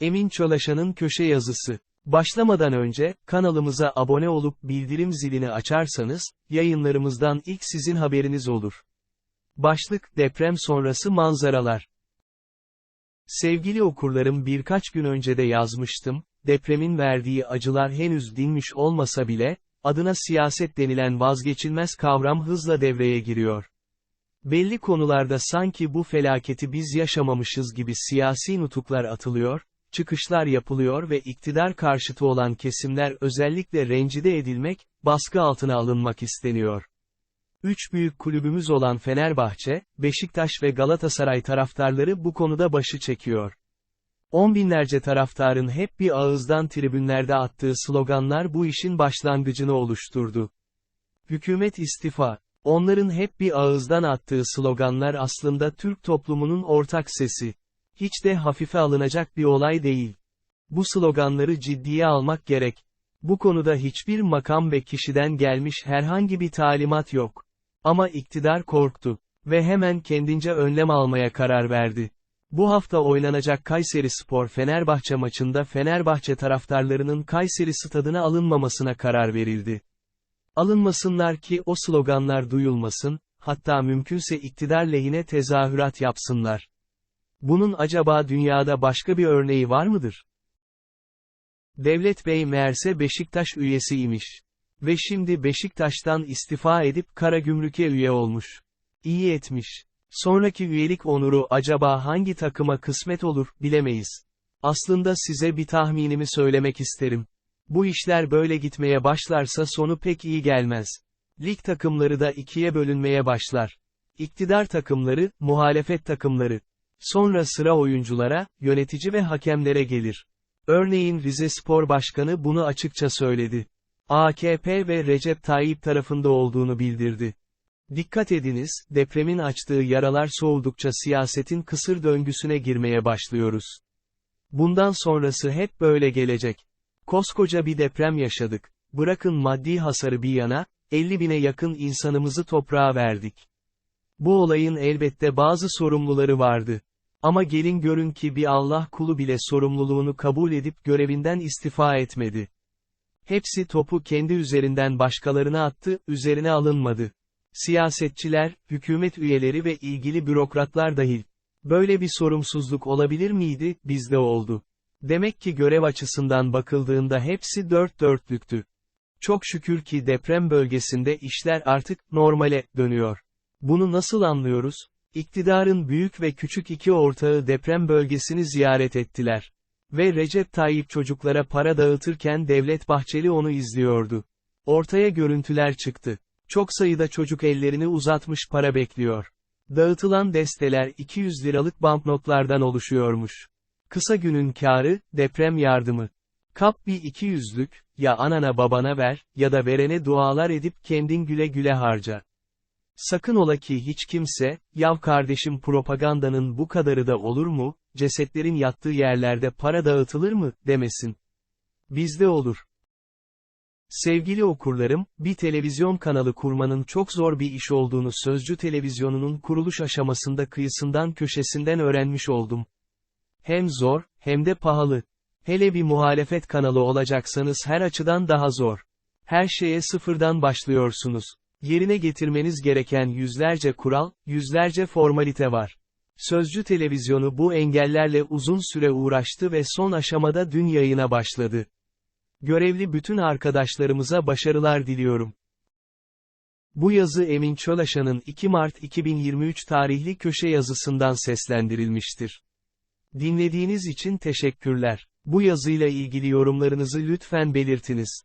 Emin Çolaşan'ın köşe yazısı. Başlamadan önce, kanalımıza abone olup bildirim zilini açarsanız, yayınlarımızdan ilk sizin haberiniz olur. Başlık, deprem sonrası manzaralar. Sevgili okurlarım birkaç gün önce de yazmıştım, depremin verdiği acılar henüz dinmiş olmasa bile, adına siyaset denilen vazgeçilmez kavram hızla devreye giriyor. Belli konularda sanki bu felaketi biz yaşamamışız gibi siyasi nutuklar atılıyor, çıkışlar yapılıyor ve iktidar karşıtı olan kesimler özellikle rencide edilmek, baskı altına alınmak isteniyor. Üç büyük kulübümüz olan Fenerbahçe, Beşiktaş ve Galatasaray taraftarları bu konuda başı çekiyor. On binlerce taraftarın hep bir ağızdan tribünlerde attığı sloganlar bu işin başlangıcını oluşturdu. Hükümet istifa. Onların hep bir ağızdan attığı sloganlar aslında Türk toplumunun ortak sesi. Hiç de hafife alınacak bir olay değil. Bu sloganları ciddiye almak gerek. Bu konuda hiçbir makam ve kişiden gelmiş herhangi bir talimat yok. Ama iktidar korktu ve hemen kendince önlem almaya karar verdi. Bu hafta oynanacak Kayseri Spor Fenerbahçe maçında Fenerbahçe taraftarlarının Kayseri stadına alınmamasına karar verildi. Alınmasınlar ki o sloganlar duyulmasın, hatta mümkünse iktidar lehine tezahürat yapsınlar. Bunun acaba dünyada başka bir örneği var mıdır? Devlet Bey meğerse Beşiktaş üyesiymiş. Ve şimdi Beşiktaş'tan istifa edip Karagümrük'e üye olmuş. İyi etmiş. Sonraki üyelik onuru acaba hangi takıma kısmet olur, bilemeyiz. Aslında size bir tahminimi söylemek isterim. Bu işler böyle gitmeye başlarsa sonu pek iyi gelmez. Lig takımları da ikiye bölünmeye başlar. İktidar takımları, muhalefet takımları. Sonra sıra oyunculara, yönetici ve hakemlere gelir. Örneğin Rize Spor Başkanı bunu açıkça söyledi. AKP ve Recep Tayyip tarafında olduğunu bildirdi. Dikkat ediniz, depremin açtığı yaralar soğudukça siyasetin kısır döngüsüne girmeye başlıyoruz. Bundan sonrası hep böyle gelecek. Koskoca bir deprem yaşadık. Bırakın maddi hasarı bir yana, 50 bine yakın insanımızı toprağa verdik. Bu olayın elbette bazı sorumluları vardı. Ama gelin görün ki bir Allah kulu bile sorumluluğunu kabul edip görevinden istifa etmedi. Hepsi topu kendi üzerinden başkalarına attı, üzerine alınmadı. Siyasetçiler, hükümet üyeleri ve ilgili bürokratlar dahil. Böyle bir sorumsuzluk olabilir miydi, bizde oldu. Demek ki görev açısından bakıldığında hepsi dört dörtlüktü. Çok şükür ki deprem bölgesinde işler artık normale dönüyor. Bunu nasıl anlıyoruz? İktidarın büyük ve küçük iki ortağı deprem bölgesini ziyaret ettiler. Ve Recep Tayyip çocuklara para dağıtırken Devlet Bahçeli onu izliyordu. Ortaya görüntüler çıktı. Çok sayıda çocuk ellerini uzatmış para bekliyor. Dağıtılan desteler 200 liralık banknotlardan oluşuyormuş. Kısa günün kârı, deprem yardımı. Kap bir 200'lük, ya anana babana ver, ya da verene dualar edip kendin güle güle harca. Sakın ola ki hiç kimse, yav kardeşim propagandanın bu kadarı da olur mu, cesetlerin yattığı yerlerde para dağıtılır mı, demesin. Bizde olur. Sevgili okurlarım, bir televizyon kanalı kurmanın çok zor bir iş olduğunu Sözcü Televizyonu'nun kuruluş aşamasında kıyısından köşesinden öğrenmiş oldum. Hem zor, hem de pahalı. Hele bir muhalefet kanalı olacaksanız her açıdan daha zor. Her şeye sıfırdan başlıyorsunuz. Yerine getirmeniz gereken yüzlerce kural, yüzlerce formalite var. Sözcü televizyonu bu engellerle uzun süre uğraştı ve son aşamada dün yayına başladı. Görevli bütün arkadaşlarımıza başarılar diliyorum. Bu yazı Emin Çolaşan'ın 2 Mart 2023 tarihli köşe yazısından seslendirilmiştir. Dinlediğiniz için teşekkürler. Bu yazıyla ilgili yorumlarınızı lütfen belirtiniz.